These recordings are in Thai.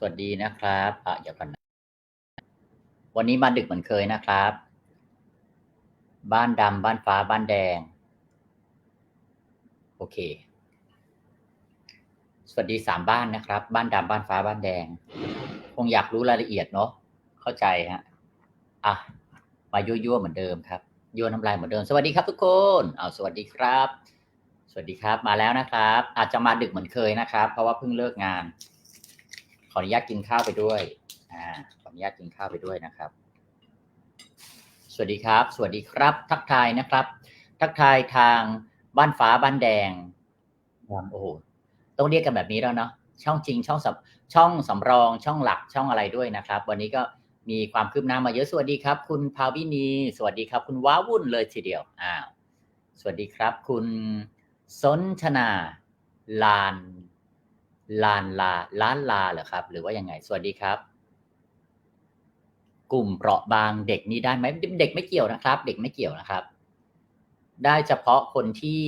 สวัสดีนะครับอะเดี๋ยวก่อนนะวันนี้มาดึกเหมือนเคยนะครับ บ้านดำบ้านฟ้าบ้านแดง โอเค สวัสดีสามบ้านนะครับ บ้านดำบ้านฟ้าบ้านแดง คงอยากรู้รายละเอียดเนาะเข้าใจฮะอะมายั่วๆเหมือนเดิมครับยั่วน้ำลายเหมือนเดิม สวัสดีครับทุกคนเอาสวัสดีครับ สวัสดีครับมาแล้วนะครับ อาจจะมาดึกเหมือนเคยนะครับ เพราะว่าเพิ่งเลิกงาน ขออนุญาตกินข้าวไปด้วยอ่าขออนุญาตกินข้าวไปด้วยนะครับ สวัสดีครับ สวัสดีครับ ทักทายนะครับ ทักทายทางบ้านฟ้าบ้านแดงโอ้โหต้องเรียกกันแบบนี้แล้วเนาะช่องจริงช่องสำช่องสำรองช่องหลักช่องอะไรด้วยนะครับ วันนี้ก็มีความคืบหน้ามาเยอะสวัสดีครับ คุณภาวินี สวัสดีครับ คุณว้าวุ่นเลยทีเดียวอ้าวสวัสดีครับ คุณสนชนาลาน ลานลาล้านลาเหรอครับ หรือว่ายังไง สวัสดีครับ กลุ่มเปราะบางเด็กนี้ได้ไหมเด็กไม่เกี่ยวนะครับ เด็กไม่เกี่ยวนะครับ ได้เฉพาะคนที่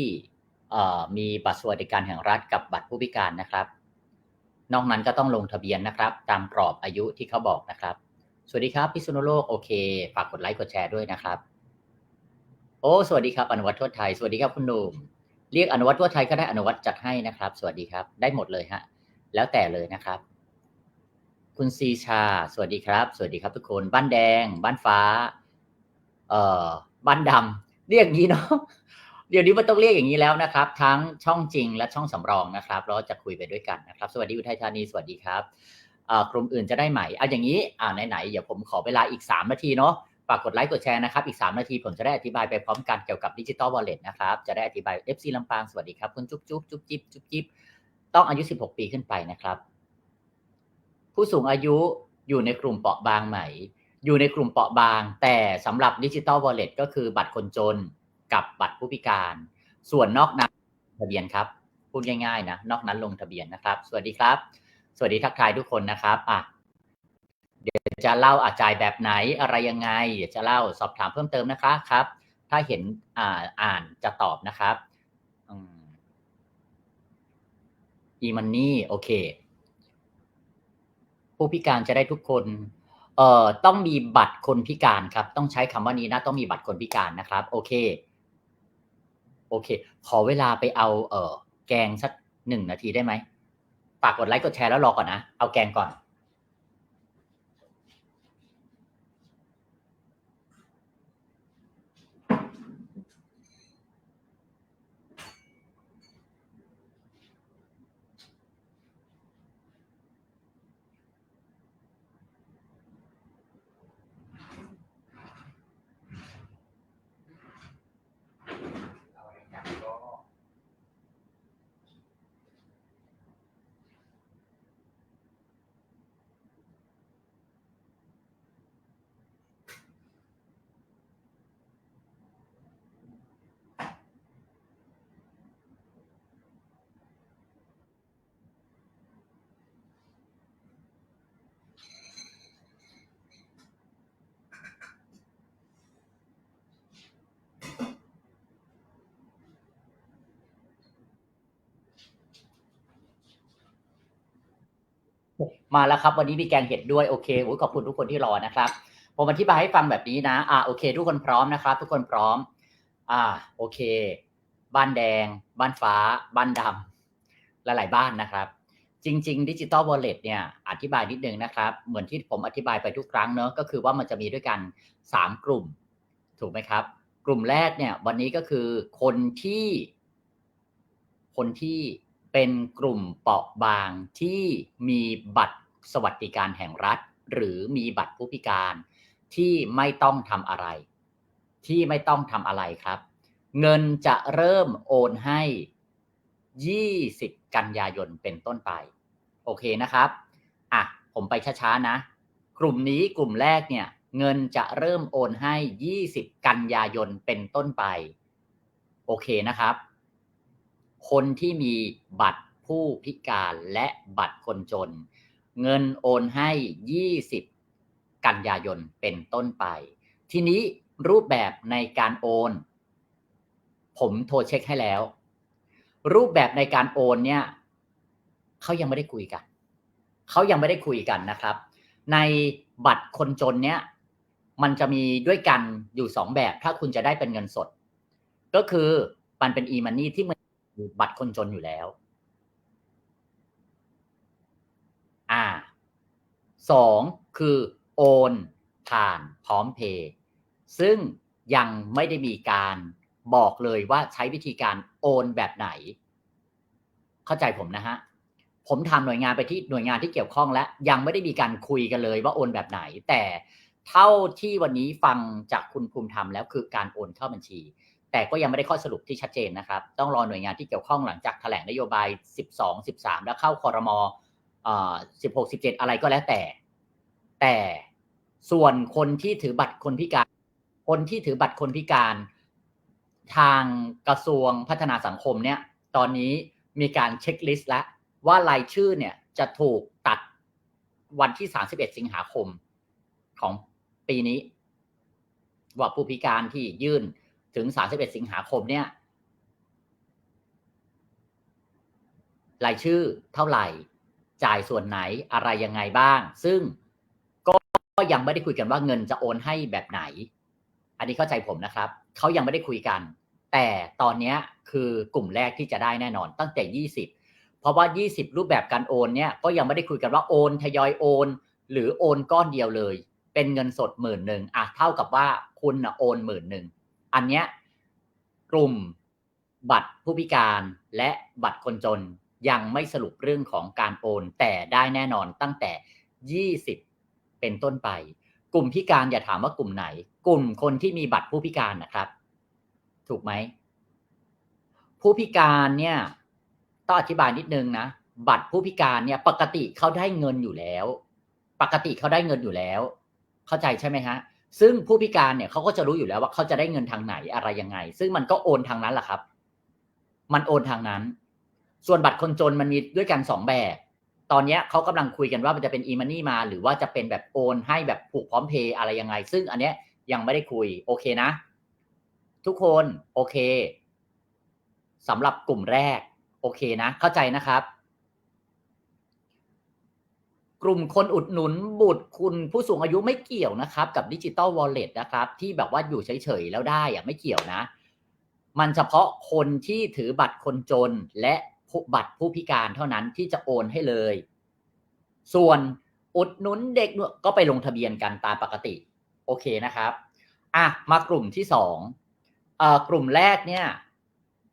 มีบัตรสวัสดิการแห่งรัฐกับบัตรผู้พิการนะครับ นอกนั้นก็ต้องลงทะเบียนนะครับ ตามกรอบอายุที่เขาบอกนะครับ สวัสดีครับพิษณุโลกโอเค ฝากกดไลค์กดแชร์ด้วยนะครับ โอ้สวัสดีครับอนุวัตทั่วไทย สวัสดีครับคุณหนุ่มเรียกอนุวัตทั่วไทยก็ได้อนุวัตจัดให้นะครับ สวัสดีครับ ได้หมดเลยฮะ แล้วแต่เลยนะครับ คุณซีชา สวัสดีครับ สวัสดีครับทุกคน บ้านแดง บ้านฟ้า เอ่อ บ้านดำเรียกอย่างนี้เนาะเดี๋ยวนี้มันต้องเรียกอย่างนี้แล้วนะครับ ทั้งช่องจริงและช่องสำรองนะครับเราจะคุยไปด้วยกันนะครับ สวัสดีอุทัยธานีสวัสดีครับกลุ่มอื่นจะได้ไหมเอาอย่างนี้อ่าไหนๆเดี๋ยวผมขอเวลาอีก 3 นาทีเนาะฝากกดไลค์กดแชร์นะครับ อีก 3 นาทีผมจะได้อธิบายไปพร้อมกันเกี่ยวกับดิจิตอลวอลเล็ตนะครับ จะได้อธิบาย FC ลำปางสวัสดีครับ คุณจุ๊บจุ๊บจุ๊บจิ๊บจุ๊บจิ๊บ ต้องอายุ 16 ปีขึ้นไปนะครับ ผู้สูงอายุอยู่ในกลุ่มเปราะบางไหม อยู่ในกลุ่มเปราะบาง แต่สำหรับดิจิตอลวอลเล็ตก็คือบัตรคนจนกับบัตรผู้พิการ ส่วนนอกนั้นทะเบียนครับ พูดง่ายๆนะ นอกนั้นลงทะเบียนนะครับ สวัสดีครับ สวัสดีทักทายทุกคนนะครับอะเดี๋ยวจะเล่าอาจายแบบไหนอะไรยังไง เดี๋ยวจะเล่าสอบถามเพิ่มเติมนะคะครับ ถ้าเห็นอ่าอ่านจะตอบนะครับ อีมันนี่โอเค ผู้พิการจะได้ทุกคนเอ่อต้องมีบัตรคนพิการครับ ต้องใช้คำว่านี้นะต้องมีบัตรคนพิการนะครับ โอเค โอเค ขอเวลาไปเอา เอ่อ แกงสักหนึ่งนาทีได้ไหมฝากกดไลค์กดแชร์แล้วรอก่อนนะ เอาแกงก่อน มาแล้วครับ วันนี้มีแกงเห็ดด้วยโอเคโอ้ยขอบคุณทุกคนที่รอนะครับ ผมอธิบายให้ฟังแบบนี้นะ อ่าโอเค ทุกคนพร้อมนะครับ ทุกคนพร้อม อ่าโอเค บ้านแดง บ้านฟ้า บ้านดำหลายๆบ้านนะครับ จริง ๆ ดิจิตอลวอลเล็ตเนี่ยอธิบายนิดนึงนะครับ เหมือนที่ผมอธิบายไปทุกครั้งเนอะก็คือว่ามันจะมีด้วยกัน 3 กลุ่ม ถูกไหมครับ กลุ่มแรกเนี่ย วันนี้ก็คือคนที่ คนที่ เป็นกลุ่มเปราะบางที่มีบัตรสวัสดิการแห่งรัฐ หรือมีบัตรผู้พิการที่ไม่ต้องทำอะไร ที่ไม่ต้องทำอะไรครับ เงินจะเริ่มโอนให้ 20 กันยายนเป็นต้นไป โอเคนะครับอะผมไปช้าๆนะ กลุ่มนี้กลุ่มแรกเนี่ย เงินจะเริ่มโอนให้ 20 กันยายนเป็นต้นไป โอเคนะครับ คนที่มีบัตรผู้พิการและบัตรคนจน เงินโอนให้ 20 กันยายนเป็นต้นไป ทีนี้รูปแบบในการโอน ผมโทรเช็คให้แล้ว รูปแบบในการโอนเนี่ยเขายังไม่ได้คุยกันเขายังไม่ได้คุยกันนะครับ ในบัตรคนจนเนี้ยมันจะมีด้วยกันอยู่สองแบบ ถ้าคุณจะได้เป็นเงินสด ก็คือมันเป็น e-money ที่มัน บัตรคนจนอยู่แล้ว อ่าสองคือโอนผ่านพร้อมเพย์ซึ่งยังไม่ได้มีการบอกเลยว่าใช้วิธีการโอนแบบไหน เข้าใจผมนะฮะ ผมทำหน่วยงานไปที่หน่วยงานที่เกี่ยวข้องและยังไม่ได้มีการคุยกันเลยว่าโอนแบบไหน แต่เท่าที่วันนี้ฟังจากคุณภูมิธรรมแล้วคือการโอนเข้าบัญชี แต่ก็ยังไม่ได้ข้อสรุปที่ชัดเจนนะครับ ต้องรอหน่วยงานที่เกี่ยวข้องหลังจากแถลงนโยบาย 12 13 แล้วเข้าคอรมอ16 17 อะไรก็แล้วแต่ แต่ส่วนคนที่ถือบัตรคนพิการ คนที่ถือบัตรคนพิการ ทางกระทรวงพัฒนาสังคมเนี่ย ตอนนี้มีการเช็คลิสต์แล้วว่ารายชื่อเนี่ยจะถูกตัดวันที่ 31 สิงหาคมของปีนี้ ว่าผู้พิการที่ยื่น ถึง 31 สิงหาคมเนี่ยรายชื่อเท่าไหร่ จ่ายส่วนไหนอะไรยังไงบ้าง ซึ่งก็ยังไม่ได้คุยกันว่าเงินจะโอนให้แบบไหน อันนี้เข้าใจผมนะครับ เขายังไม่ได้คุยกัน แต่ตอนนี้คือกลุ่มแรกที่จะได้แน่นอนตั้งแต่ 20 เพราะว่า 20 รูปแบบการโอนเนี่ยก็ยังไม่ได้คุยกันว่าโอนทยอยโอน หรือโอนก้อนเดียวเลย เป็นเงินสดหมื่นหนึ่งอะเท่ากับว่าคุณนะโอนหมื่นหนึ่ง อันเนี้ยกลุ่มบัตรผู้พิการและบัตรคนจนยังไม่สรุปเรื่องของการโอน แต่ได้แน่นอนตั้งแต่ 20 เป็นต้นไป กลุ่มพิการอย่าถามว่ากลุ่มไหน กลุ่มคนที่มีบัตรผู้พิการนะครับ ถูกไหม ผู้พิการเนี่ยต้องอธิบายนิดนึงนะบัตรผู้พิการเนี่ยปกติเขาได้เงินอยู่แล้ว ปกติเขาได้เงินอยู่แล้ว เข้าใจใช่ไหมฮะ ซึ่งผู้พิการเนี่ยเขาก็จะรู้อยู่แล้วว่าเขาจะได้เงินทางไหนอะไรยังไง ซึ่งมันก็โอนทางนั้นแหละครับ มันโอนทางนั้น ส่วนบัตรคนจนมันมีด้วยกันสองแบบ ตอนนี้เขากำลังคุยกันว่ามันจะเป็น e-money มา หรือว่าจะเป็นแบบโอนให้แบบผูกพร้อมเพย์อะไรยังไง ซึ่งอันเนี้ยยังไม่ได้คุยโอเคนะ ทุกคนโอเคสำหรับกลุ่มแรก โอเคนะ เข้าใจนะครับ กลุ่มคนอุดหนุนบุตรคุณผู้สูงอายุไม่เกี่ยวนะครับ กับดิจิตอลวอลเล็ตนะครับ ที่แบบว่าอยู่เฉยๆแล้วได้อะไม่เกี่ยวนะ มันเฉพาะคนที่ถือบัตรคนจนและบัตรผู้พิการเท่านั้นที่จะโอนให้เลย ส่วนอุดหนุนเด็กก็ไปลงทะเบียนกันตามปกติ โอเคนะครับอะมากลุ่มที่สองเอ่อกลุ่มแรกเนี่ย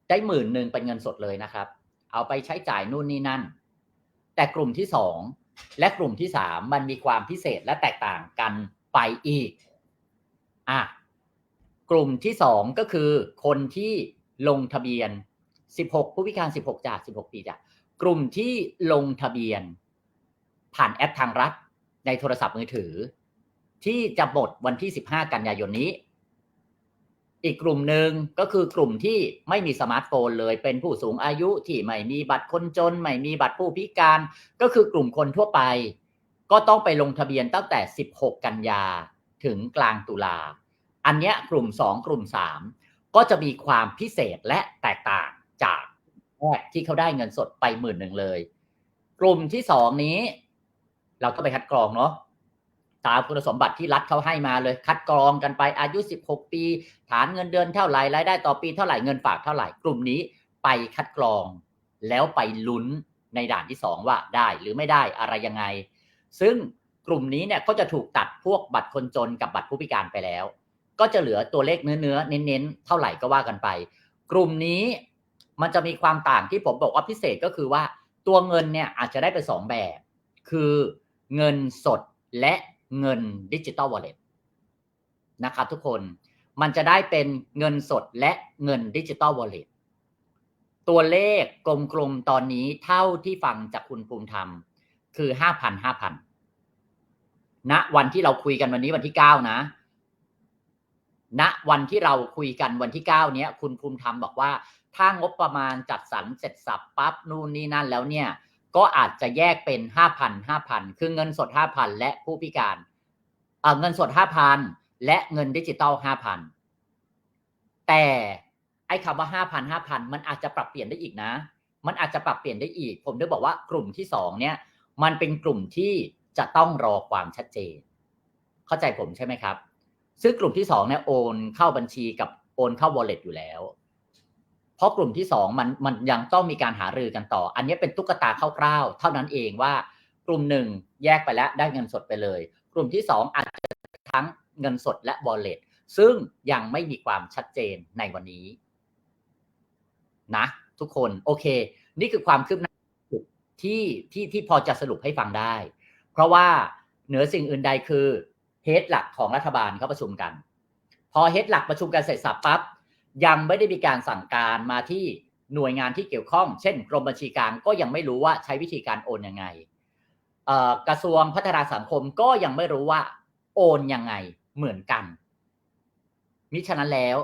ได้หมื่นหนึ่งเป็นเงินสดเลยนะครับ เอาไปใช้จ่ายนู่นนี่นั่น แต่กลุ่มที่สอง และกลุ่มที่สามมันมีความพิเศษและแตกต่างกันไปอีกอะกลุ่มที่สองก็คือ คนที่ลงทะเบียน 16 ผู้พิการ 16 จาก 16 ปีจากกลุ่มที่ลงทะเบียน ผ่านแอปทางรัฐในโทรศัพท์มือถือ ที่จะหมดวันที่ 15 กันยายนนี้ อีกกลุ่มหนึ่งก็คือกลุ่มที่ไม่มีสมาร์ทโฟนเลย เป็นผู้สูงอายุที่ไม่มีบัตรคนจน ไม่มีบัตรผู้พิการ ก็คือกลุ่มคนทั่วไป ก็ต้องไปลงทะเบียนตั้งแต่ 16 กันยาถึงกลางตุลา อันเนี้ยกลุ่ม 2 กลุ่ม 3 ก็จะมีความพิเศษและแตกต่างจากแรกที่เขาได้เงินสดไปหมื่นหนึ่งเลย กลุ่มที่สองนี้ เราต้องไปคัดกรองเนาะ ตามคุณสมบัติที่รัฐเขาให้มาเลย คัดกรองกันไปอายุ 16 ปี ฐานเงินเดือนเท่าไหร่รายได้ต่อปีเท่าไหร่เงินฝากเท่าไหร่กลุ่มนี้ไปคัดกรอง แล้วไปลุ้นในด่านที่สองว่าได้หรือไม่ได้อะไรยังไง ซึ่งกลุ่มนี้เนี่ยก็จะถูกตัดพวกบัตรคนจนกับบัตรผู้พิการไปแล้ว ก็จะเหลือตัวเลขเนื้อเนื้อเน้นๆเท่าไหร่ก็ว่ากันไป กลุ่มนี้มันจะมีความต่างที่ผมบอกว่าพิเศษก็คือว่าตัวเงินเนี่ยอาจจะได้เป็นสองแบบ คือเงินสดและ เงินดิจิตอลวอลเล็ตนะครับทุกคนมันจะได้เป็นเงินสดและเงินดิจิตอลวอลเล็ตตัวเลขกลมๆตอนนี้เท่าที่ฟังจากคุณภูมิธรรม คือห้าพันห้าพันณวันที่เราคุยกันวันนี้วันที่เก้านะณวันที่เราคุยกันวันที่เก้าเนี้ยคุณภูมิธรรมบอกว่าถ้างบประมาณจัดสรรเสร็จสับปั๊บนู่นนี่นั่นแล้วเนี่ย ก็อาจจะแยกเป็นห้าพันห้าพันคือเงินสดห้าพันและผู้พิการเออเงินสดห้าพันและเงินดิจิตอลห้าพันแต่ไอ้คำว่าห้าพันห้าพันมันอาจจะปรับเปลี่ยนได้อีกนะ มันอาจจะปรับเปลี่ยนได้อีก ผมได้บอกว่ากลุ่มที่สองเนี่ย มันเป็นกลุ่มที่จะต้องรอความชัดเจน เข้าใจผมใช่ไหมครับ ซึ่งกลุ่มที่สองเนี่ยโอนเข้าบัญชีกับโอนเข้า wallet อยู่แล้ว เพราะกลุ่มที่สองมันมันยังต้องมีการหารือกันต่อ อันนี้เป็นตุ๊กตาคร่าวๆ เท่านั้นเองว่ากลุ่มหนึ่งแยกไปแล้วได้เงินสดไปเลย กลุ่มที่สองอาจจะทั้งเงินสดและ wallet ซึ่งยังไม่มีความชัดเจนในวันนี้ นะ ทุกคนโอเค นี่คือความคืบหน้าที่ที่ที่พอจะสรุปให้ฟังได้ เพราะว่าเหนือสิ่งอื่นใดคือเฮดหลักของรัฐบาลเขาประชุมกัน พอเฮดหลักประชุมกันเสร็จสับปั๊บ ยังไม่ได้มีการสั่งการมาที่หน่วยงานที่เกี่ยวข้อง เช่นกรมบัญชีกลางก็ยังไม่รู้ว่าใช้วิธีการโอนยังไงกระทรวงพัฒนาสังคมก็ยังไม่รู้ว่า โอนยังไงเหมือนกัน มิฉะนั้นแล้ว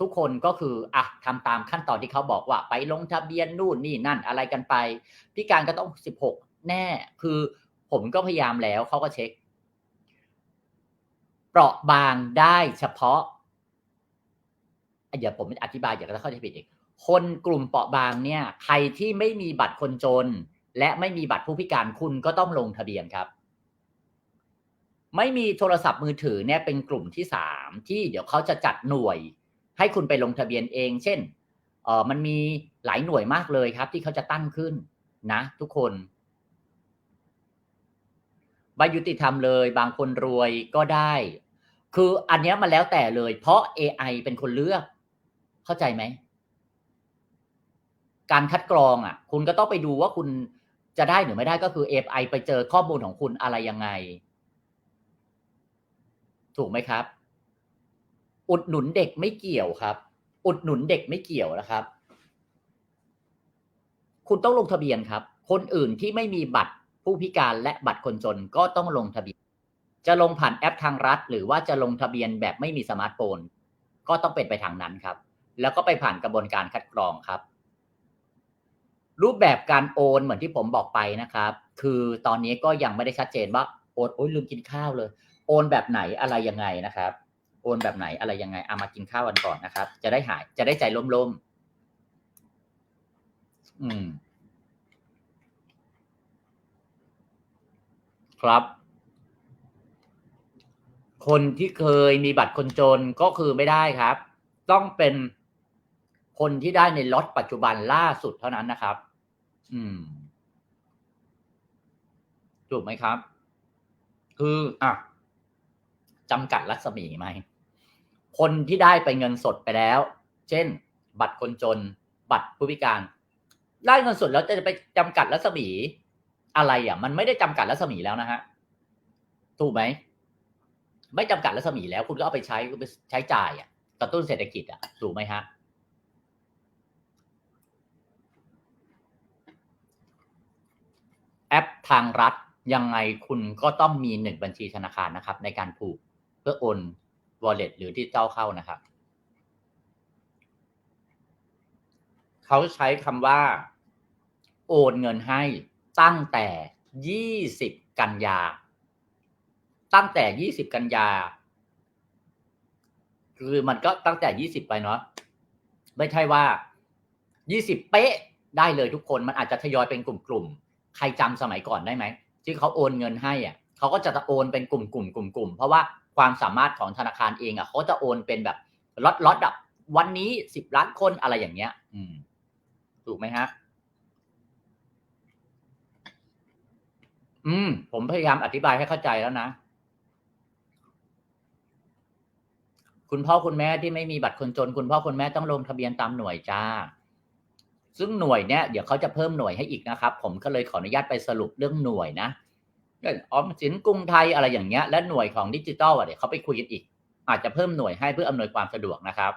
ทุกคนก็คืออะทำตามขั้นตอนที่เขาบอกว่า ไปลงทะเบียนนู่นนี่นั่นอะไรกันไป พี่การก็ต้องสิบหกแน่ คือผมก็พยายามแล้วเขาก็เช็ค เปราะบางได้เฉพาะ อย่าผมอธิบายอย่าจะเข้าใจผิดอีก คนกลุ่มเปราะบางเนี่ย ใครที่ไม่มีบัตรคนจน และไม่มีบัตรผู้พิการคุณก็ต้องลงทะเบียนครับ ไม่มีโทรศัพท์มือถือเนี่ยเป็นกลุ่มที่สามที่เดี๋ยวเขาจะจัดหน่วย ให้คุณไปลงทะเบียนเอง เช่นเออมันมีหลายหน่วยมากเลยครับ ที่เขาจะตั้งขึ้นนะ ทุกคนใบยุติธรรมเลย บางคนรวยก็ได้ คืออันนี้มันแล้วแต่เลย เพราะ AI เป็นคนเลือก เข้าใจไหม การคัดกรองอะ คุณก็ต้องไปดูว่าคุณจะได้หรือไม่ได้ก็คือ AI ไปเจอข้อมูลของคุณอะไรยังไง ถูกไหมครับ อุดหนุนเด็กไม่เกี่ยวครับ อุดหนุนเด็กไม่เกี่ยวนะครับ คุณต้องลงทะเบียนครับ คนอื่นที่ไม่มีบัตรผู้พิการและบัตรคนจนก็ต้องลงทะเบียน จะลงผ่านแอปทางรัฐ หรือว่าจะลงทะเบียนแบบไม่มีสมาร์ทโฟนก็ต้องเป็นไปทางนั้นครับ แล้วก็ไปผ่านกระบวนการคัดกรองครับ รูปแบบการโอนเหมือนที่ผมบอกไปนะครับ คือตอนนี้ก็ยังไม่ได้ชัดเจนว่าโอนโอ้ยลืมกินข้าวเลย โอนแบบไหนอะไรยังไงนะครับ โอนแบบไหนอะไรยังไงเอามากินข้าวกันก่อนนะครับ จะได้หายจะได้ใจล่มๆอืม ครับคนที่เคยมีบัตรคนจนก็คือไม่ได้ครับ ต้องเป็น คนที่ได้ในล็อตปัจจุบันล่าสุดเท่านั้นนะครับ อืม ถูกไหมครับ คืออะจำกัดรัศมีไหม คนที่ได้ไปเงินสดไปแล้ว เช่น บัตรคนจน บัตรผู้พิการ ได้เงินสดแล้วจะไปจำกัดรัศมี อะไรอะ มันไม่ได้จำกัดรัศมีแล้วนะฮะ ถูกไหม ไม่จำกัดรัศมีแล้ว คุณก็เอาไปใช้ไปใช้จ่ายอะกระตุ้นเศรษฐกิจอะ ถูกไหมฮะ แอปทางรัฐยังไงคุณก็ต้องมีหนึ่งบัญชีธนาคารนะครับ ในการผูกเพื่อโอน wallet หรือที่เจ้าเข้านะครับ เขาใช้คำว่า โอนเงินให้ตั้งแต่ยี่สิบกันยา ตั้งแต่ยี่สิบกันยา คือมันก็ตั้งแต่ยี่สิบไปเนาะไม่ใช่ว่ายี่สิบเป๊ะได้เลยทุกคนมันอาจจะทยอยเป็นกลุ่มๆ ใครจำสมัยก่อนได้ไหมที่เขาโอนเงินให้อะเขาก็จะโอนเป็นกลุ่มๆกลุ่มๆเพราะว่าความสามารถของธนาคารเองอะเขาจะโอนเป็นแบบล็อตล็อตแบบวันนี้สิบล้านคนอะไรอย่างเงี้ย อืม ถูกไหมฮะ อืม ผมพยายามอธิบายให้เข้าใจแล้วนะคุณพ่อคุณแม่ที่ไม่มีบัตรคนจน คุณพ่อคุณแม่ต้องลงทะเบียนตามหน่วยจ้า ซึ่งหน่วยเนี้ยเดี๋ยวเขาจะเพิ่มหน่วยให้อีกนะครับ ผมก็เลยขออนุญาตไปสรุปเรื่องหน่วยนะออมสินกรุงไทยอะไรอย่างเงี้ยและหน่วยของดิจิตอลอะเดี๋ยวเขาไปคุยกันอีก อาจจะเพิ่มหน่วยให้เพื่ออำนวยความสะดวกนะครับ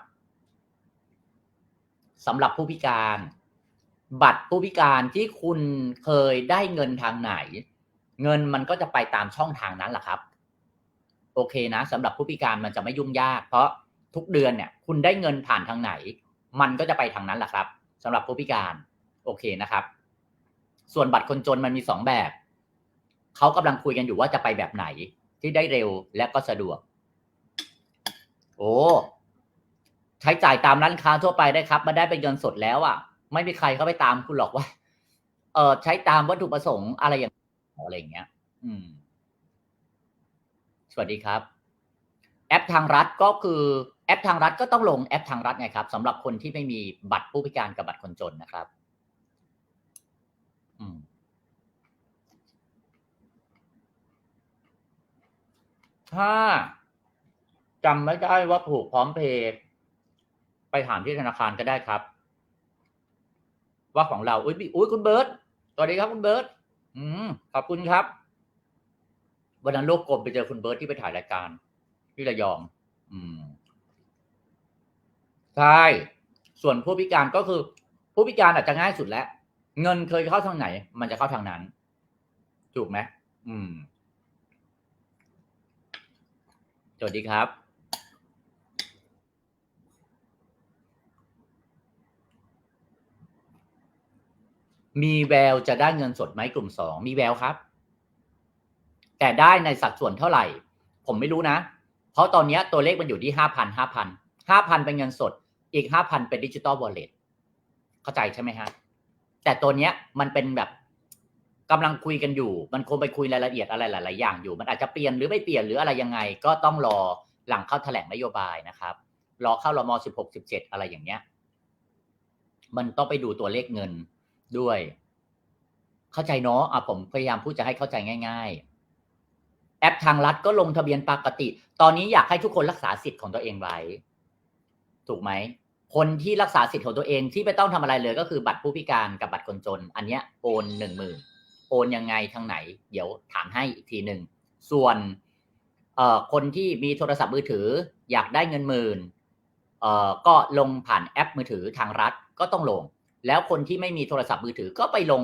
สำหรับผู้พิการ บัตรผู้พิการที่คุณเคยได้เงินทางไหน เงินมันก็จะไปตามช่องทางนั้นแหละครับ โอเคนะสำหรับผู้พิการมันจะไม่ยุ่งยาก เพราะทุกเดือนเนี่ย คุณได้เงินผ่านทางไหน มันก็จะไปทางนั้นแหละครับ สำหรับผู้พิการโอเคนะครับ ส่วนบัตรคนจนมันมีสองแบบเขากำลังคุยกันอยู่ว่าจะไปแบบไหนที่ได้เร็วและก็สะดวก โอ้ใช้จ่ายตามร้านค้าทั่วไปได้ครับมาได้เป็นเงินสดแล้วอะ ไม่มีใครเข้าไปตามคุณหรอกว่า เออใช้ตามวัตถุประสงค์อะไรอย่างอะไรอย่างเงี้ย อืม สวัสดีครับ แอปทางรัฐก็คือ แอปทางรัฐก็ต้องลงแอปทางรัฐไงครับสำหรับคนที่ไม่มีบัตรผู้พิการกับบัตรคนจนนะครับ อืมถ้าจำไม่ได้ว่าผูกพร้อมเพย์ไปถามที่ธนาคารก็ได้ครับ ว่าของเราอุ้ยอุ้ยคุณเบิร์ตสวัสดีครับคุณเบิร์ตอืมขอบคุณครับ วันนั้นโลกกลมไปเจอคุณเบิร์ตที่ไปถ่ายรายการที่ระยอง อืม ใช่ ส่วนผู้พิการก็คือผู้พิการอาจจะง่ายสุดแล้ว เงินเคยเข้าทางไหน มันจะเข้าทางนั้น ถูกไหมอืมสวัสดีครับ มีแววจะได้เงินสดไหมกลุ่มสองมีแววครับ แต่ได้ในสัดส่วนเท่าไหร่ ผมไม่รู้นะ เพราะตอนนี้ตัวเลขมันอยู่ที่ห้าพันห้าพันห้าพันเป็นเงินสด อีกห้าพันเป็นดิจิตอลวอลเล็ตเข้าใจใช่ไหมฮะ แต่ตัวเนี้ยมันเป็นแบบกำลังคุยกันอยู่ มันคงไปคุยรายละเอียดอะไรหลาย ๆ อย่างอยู่ มันอาจจะเปลี่ยนหรือไม่เปลี่ยนหรืออะไรยังไง ก็ต้องรอหลังเข้าแถลงนโยบายนะครับ รอเข้ารมสิบหกสิบเจ็ดอะไรอย่างเงี้ย มันต้องไปดูตัวเลขเงินด้วยเข้าใจเนาะอะผมพยายามพูดจะให้เข้าใจง่าย ๆ แอปทางรัฐก็ลงทะเบียนปกติ ตอนนี้อยากให้ทุกคนรักษาสิทธิ์ของตัวเองไว้ ถูกไหมคนที่รักษาสิทธิ์ของตัวเองที่ไม่ต้องทำอะไรเลยก็คือบัตรผู้พิการกับบัตรคนจน อันเนี้ยโอนหนึ่งหมื่นโอนยังไงทางไหน เดี๋ยวถามให้อีกทีหนึ่งส่วนเอ่อคนที่มีโทรศัพท์มือถือ อยากได้เงินหมื่นเอ่อก็ลงผ่านแอปมือถือทางรัฐก็ต้องลง แล้วคนที่ไม่มีโทรศัพท์มือถือก็ไปลง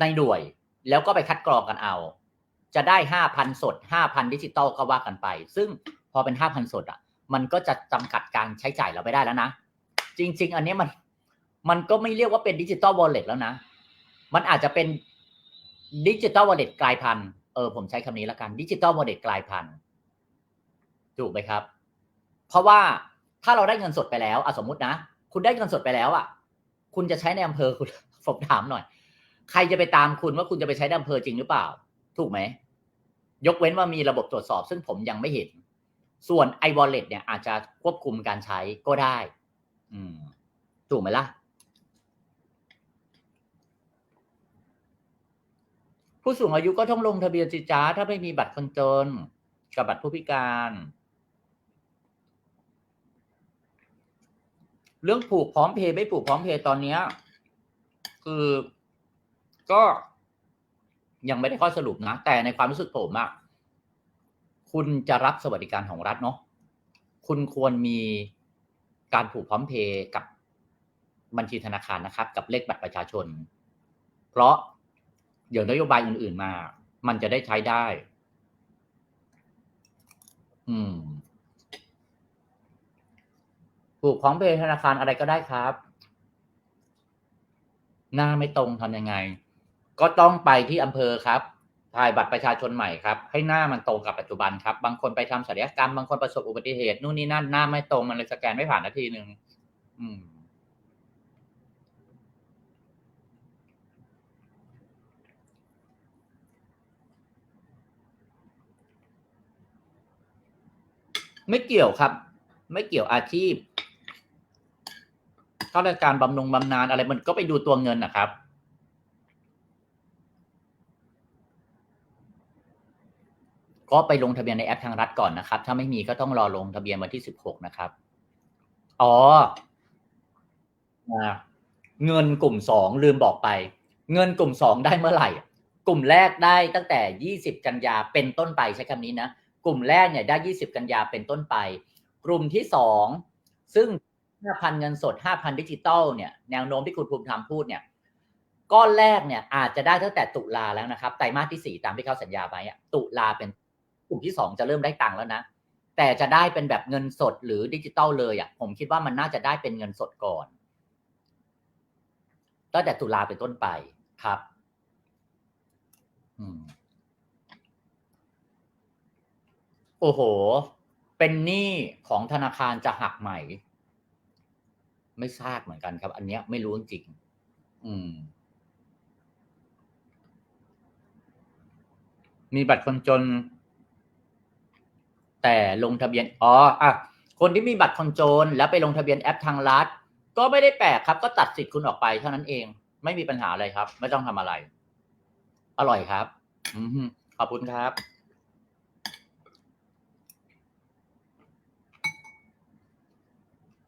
ในหน่วย แล้วก็ไปคัดกรองกันเอา จะได้ห้าพันสดห้าพันดิจิตอลก็ว่ากันไป ซึ่งพอเป็นห้าพันสดอะ มันก็จะจำกัดการใช้จ่ายเราไม่ได้แล้วนะ จริง ๆ อันนี้มันมันก็ไม่เรียกว่าเป็นดิจิตอลวอลเล็ตแล้วนะ มันอาจจะเป็นดิจิตอลวอลเล็ตกลายพันธุ์เออผมใช้คำนี้แล้วกันดิจิตอลวอลเล็ตกลายพันธุ์ถูกไหมครับ เพราะว่าถ้าเราได้เงินสดไปแล้วอสมมุตินะ คุณได้เงินสดไปแล้วอะ คุณจะใช้ในอำเภอคุณผมถามหน่อย ใครจะไปตามคุณว่าคุณจะไปใช้ในอำเภอจริงหรือเปล่า ถูกไหม ยกเว้นว่ามีระบบตรวจสอบ ซึ่งผมยังไม่เห็น ส่วน iWallet เนี่ยอาจจะควบคุมการใช้ก็ได้ อืม ถูกไหมล่ะ ผู้สูงอายุก็ต้องลงทะเบียนสิจ้าถ้าไม่มีบัตรคนจน กับบัตรผู้พิการ เรื่องผูกพร้อมเพย์ไม่ผูกพร้อมเพย์ตอนนี้คือก็ยังไม่ได้ข้อสรุปนะ แต่ในความรู้สึกผมอะ คุณจะรับสวัสดิการของรัฐเนาะคุณควรมีการผูกพร้อมเพย์กับบัญชีธนาคารนะครับ กับเลขบัตรประชาชน เพราะเดี๋ยวนโยบายอื่น ๆมา มันจะได้ใช้ได้ อืมผูกพร้อมเพย์ธนาคารอะไรก็ได้ครับ หน้าไม่ตรงทำยังไง ก็ต้องไปที่อำเภอครับ ถ่ายบัตรประชาชนใหม่ครับ ให้หน้ามันตรงกับปัจจุบันครับ บางคนไปทำศัลยกรรม บางคนประสบอุบัติเหตุ นู่นนี่นั่น หน้าไม่ตรง มันเลยสแกนไม่ผ่านนาทีหนึ่งอืมไม่เกี่ยวครับ ไม่เกี่ยวอาชีพข้าราชการบำนงบำนาญอะไรมันก็ไปดูตัวเงินนะครับ ก็ไปลงทะเบียนในแอปทางรัฐก่อนนะครับ ถ้าไม่มีก็ต้องรอลงทะเบียนวันที่สิบหกนะครับ อ๋อเงินกลุ่มสองลืมบอกไป เงินกลุ่มสองได้เมื่อไหร่ กลุ่มแรกได้ตั้งแต่ยี่สิบกันยาเป็นต้นไปใช้คำนี้นะ กลุ่มแรกเนี่ยได้ยี่สิบกันยาเป็นต้นไป กลุ่มที่สองซึ่งห้าพันเงินสดห้าพันดิจิตอลเนี่ยแนวโน้มที่คุณภูมิธรรมพูดเนี่ยก้อนแรกเนี่ยอาจจะได้ตั้งแต่ตุลาแล้วนะครับไตรมาสที่สี่ตามที่เขาสัญญาไว้อะตุลาเป็น กลุ่มที่สองจะเริ่มได้ตังค์แล้วนะ แต่จะได้เป็นแบบเงินสดหรือดิจิตอลเลยอะผมคิดว่ามันน่าจะได้เป็นเงินสดก่อนตั้งแต่ตุลาเป็นต้นไปครับ อืมโอ้โห เป็นหนี้ของธนาคารจะหักใหม่ไม่ทราบเหมือนกันครับ อันเนี้ยไม่รู้จริง อืม มีบัตรคนจน แต่ลงทะเบียนอ๋ออะคนที่มีบัตรคนจนแล้วไปลงทะเบียนแอปทางรัฐ ก็ไม่ได้แปลกครับ ก็ตัดสิทธิ์คุณออกไปเท่านั้นเอง ไม่มีปัญหาอะไรครับ ไม่ต้องทำอะไร อร่อยครับอขอบคุณครับ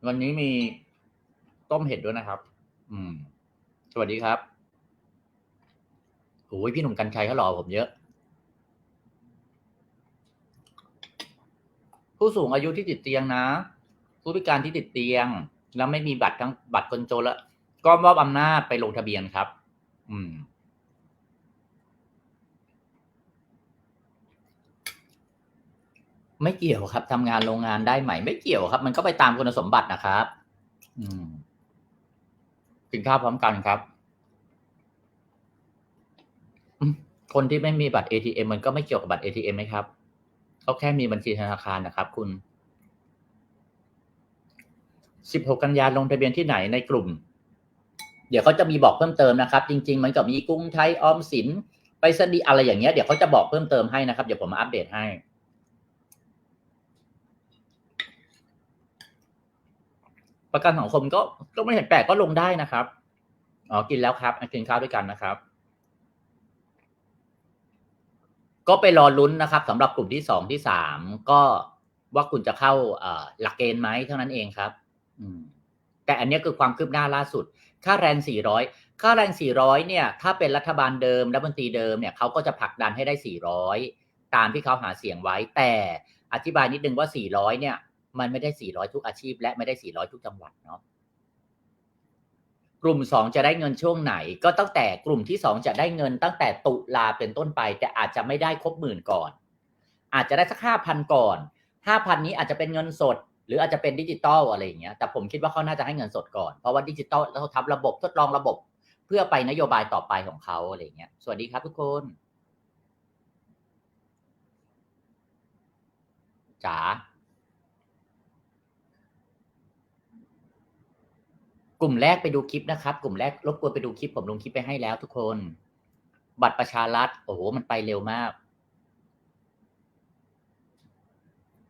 วันนี้มีต้มเห็ดด้วยนะครับ อืม สวัสดีครับโอ้ยพี่หนุ่มกัญชัยเขาหล่อผมเยอะ ผู้สูงอายุที่ติดเตียงนะ ผู้พิการที่ติดเตียง แล้วไม่มีบัตรทั้งบัตรคนจนแล้วก็มอบอำนาจไปลงทะเบียนครับ อืม ไม่เกี่ยวครับทำงานโรงงานได้ไหม ไม่เกี่ยวครับ มันก็ไปตามคุณสมบัตินะครับ อืมกินข้าวพร้อมกันครับ คนที่ไม่มีบัตร ATM มันก็ไม่เกี่ยวกับบัตร ATM ไหมครับ เขาแค่มีบัญชีธนาคารนะครับ คุณ 16 กันยาลงทะเบียนที่ไหนในกลุ่ม เดี๋ยวเขาจะมีบอกเพิ่มเติมนะครับ จริง ๆ มันก็มีกรุงไทยออมสินไปสดีอะไรอย่างเงี้ยเดี๋ยวเขาจะบอกเพิ่มเติมให้นะครับ เดี๋ยวผมมาอัปเดตให้ประกันสังคมก็ก็ไม่เห็นแปลกก็ลงได้นะครับ อ๋อ กินแล้วครับ กินข้าวด้วยกันนะครับ ก็ไปรอลุ้นนะครับสำหรับกลุ่มที่สองที่สามก็ว่าคุณจะเข้าหลักเกณฑ์ไหมเท่านั้นเองครับแต่อันนี้คือความคืบหน้าล่าสุด ค่าแรง 400 ค่าแรง 400 เนี่ย ถ้าเป็นรัฐบาลเดิมรัฐมนตรีเดิมเนี่ยเขาก็จะผลักดันให้ได้ 400 ตามที่เขาหาเสียงไว้ แต่อธิบายนิดนึงว่า 400 เนี่ย มันไม่ได้ 400 ทุกอาชีพ และไม่ได้ 400 ทุกจังหวัดเนาะ กลุ่ม 2 จะได้เงินช่วงไหน ก็ตั้งแต่กลุ่มที่ 2 จะได้เงินตั้งแต่ตุลาเป็นต้นไป แต่อาจจะไม่ได้ครบหมื่นก่อน อาจจะได้สัก5,000ก่อน5,000นี้อาจจะเป็นเงินสด หรืออาจจะเป็นดิจิตอลอะไรอย่างเงี้ยแต่ผมคิดว่าเขาน่าจะให้เงินสดก่อน เพราะว่าดิจิตอลแล้วเขาทำระบบทดลองระบบ เพื่อไปนโยบายต่อไปของเขาอะไรอย่างเงี้ยสวัสดีครับทุกคนจ๋า กลุ่มแรกไปดูคลิปนะครับ กลุ่มแรกรบกวนไปดูคลิป ผมลงคลิปไปให้แล้วทุกคน บัตรประชารัฐโอ้โหมันไปเร็วมาก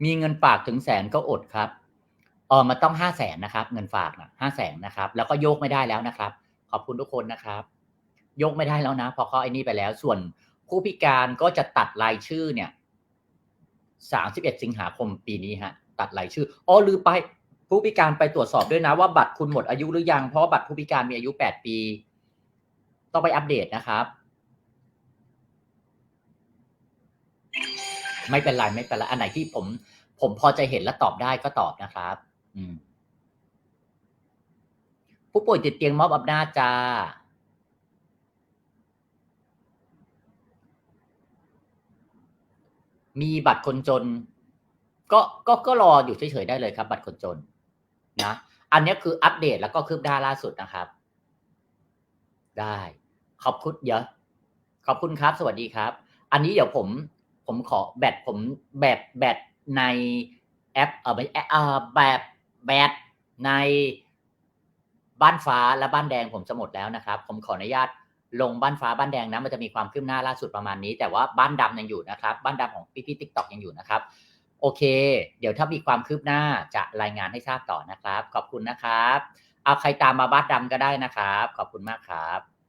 มีเงินฝากถึงแสนก็อดครับเออมันต้องห้าแสนนะครับ เงินฝากนะห้าแสนนะครับ แล้วก็โยกไม่ได้แล้วนะครับ ขอบคุณทุกคนนะครับ ยกไม่ได้แล้วนะ พอเขาไอ้นี่ไปแล้ว ส่วนผู้พิการก็จะตัดรายชื่อเนี่ยสามสิบเอ็ดสิงหาคมปีนี้ฮะ ตัดรายชื่ออ๋อลืมไป ผู้พิการไปตรวจสอบด้วยนะว่าบัตรคุณหมดอายุหรือยัง เพราะบัตรผู้พิการมีอายุแปดปี ต้องไปอัปเดตนะครับ ไม่เป็นไรไม่เป็นไรอันไหนที่ผม ผมพอจะเห็นและตอบได้ก็ตอบนะครับ อืมผู้ป่วยติดเตียงมอบอำนาจจ้ามีบัตรคนจน ก็ก็ก็รออยู่เฉยๆได้เลยครับ บัตรคนจน นะอันนี้คืออัปเดตแล้วก็คืบหน้าล่าสุดนะครับ ได้ขอบคุณเยอะขอบคุณครับ สวัสดีครับ อันนี้เดี๋ยวผมผมขอแบตผมแบบแบตในแอปเออไม่แอปเออแบบแบตในบ้านฟ้าและบ้านแดงผมจะหมดแล้วนะครับ ผมขออนุญาตลงบ้านฟ้าบ้านแดงนะมันจะมีความคืบหน้าล่าสุดประมาณนี้ แต่ว่าบ้านดำยังอยู่นะครับ บ้านดำของพี่พี่ติ๊กต็อกยังอยู่นะครับ โอเค เดี๋ยวถ้ามีความคืบหน้าจะรายงานให้ทราบต่อนะครับ ขอบคุณนะครับ เอาใครตามมาบัสดำก็ได้นะครับ ขอบคุณมากครับ